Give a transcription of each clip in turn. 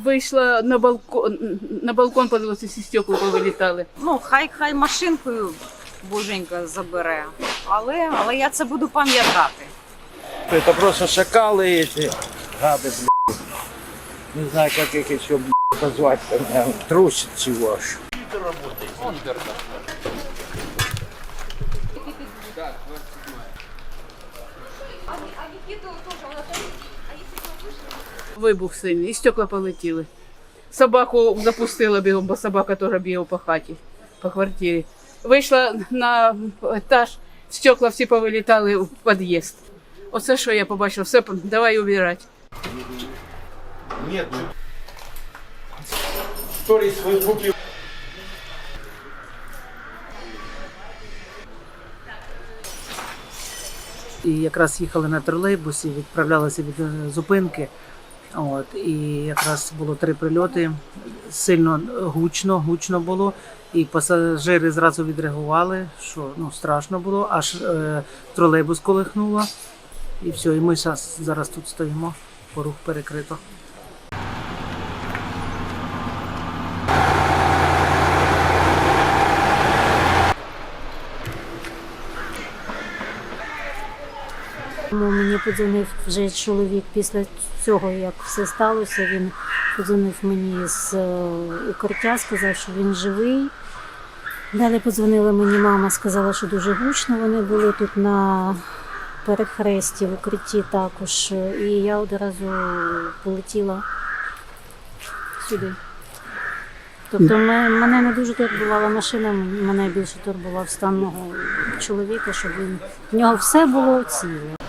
вийшла на балкон, на балкон подивилася, всі стекла повилітали. Ну, хай хай машинкою боженька забере. Але, але я це буду пам'ятати. Это просто шакалы эти, гады, блядь. Не знаю, как их еще, блядь, позвать. Меня трусит чего аж. Вибух сильний, і стекла полетіли. Собаку запустила бігом, бо собака теж бігав по хаті, по квартирі. Вийшла на етаж, стекла всі повилітали в під'їзд. Оце що я побачила, все, давай убирати. Нет. Сторис в І якраз їхали на тролейбусі, відправлялися від зупинки. От, і якраз було три прильоти. Сильно гучно, гучно було. І пасажири зразу відреагували, що ну, страшно було, аж е, тролейбус колихнуло. І все, і ми зараз, тут стоїмо, порух перекрито. Тому мені подзвонив вже чоловік після цього, як все сталося. Він подзвонив мені з е, укриття, сказав, що він живий. Далі подзвонила мені мама, сказала, що дуже гучно вони були тут на перехресті в укритті також. І я одразу полетіла сюди. Тобто мене не дуже турбувала машина, мене більше турбував стан мого чоловіка, щоб він в нього все було ціле.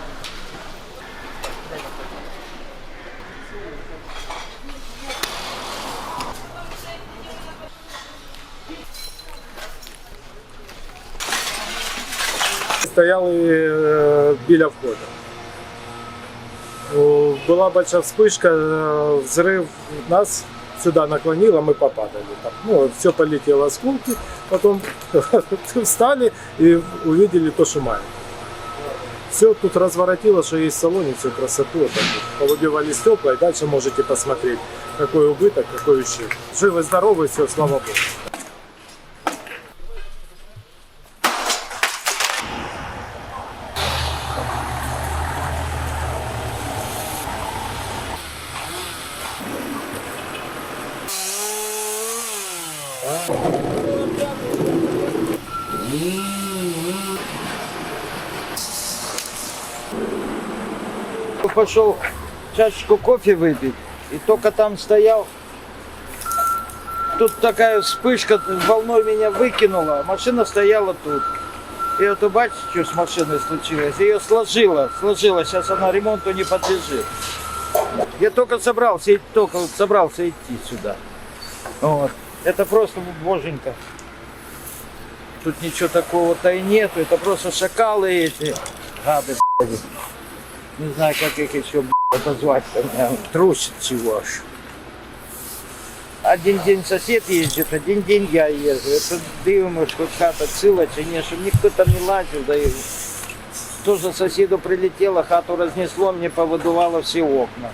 Стояли е, біля входу. О, Була большая вспышка, е, взрыв нас сюда наклонило, мы попадали. Там, ну, все полетело осколки, потом встали и увидели то, что маем. Все тут разворотило, что есть в салоне, всю красоту. Вот. Повыбивали стекла, и дальше можете посмотреть, какой убыток, какой ущерб. Живы, здоровы, все, слава Богу. Пошел чашечку кофе выпить, и только там стоял. Тут такая вспышка волной меня выкинула, а машина стояла тут. И вот бачите, что с машиной случилось? Ее сложило, сложило, сейчас она ремонту не подлежит. Я только собрался, только собрался идти сюда. Вот. Это просто боженька. Тут ничего такого-то и нету, это просто шакалы эти, гады, блядь. Не знаю, как их еще блядь, позвать. Меня трусит чего аж. Один день сосед ездит, один день я езжу. Это дивно, що хата ціла чи ні, щоб ніхто там не лазив. Да і тоже соседу прилетело, хату разнесло, мне повыдувало все окна.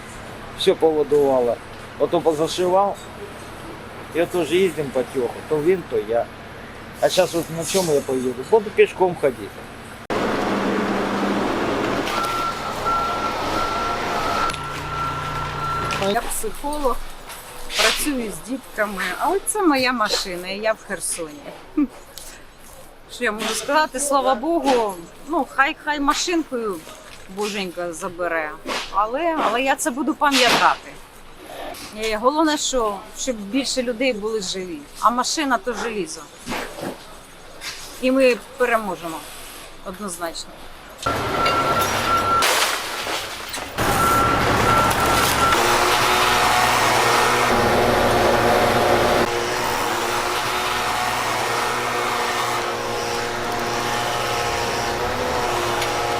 Все повыдувало. Потом позашивал. Я тоже ездим потеху. То він, то я. А сейчас вот на чем я поеду? Буду пешком ходить. Я психолог, працюю з дітками, але це моя машина, і я в Херсоні. Що я можу сказати, слава Богу, ну хай хай машинкою боженька забере. Але, але я це буду пам'ятати. Головне, що щоб більше людей були живі, а машина то желізо. І ми переможемо однозначно.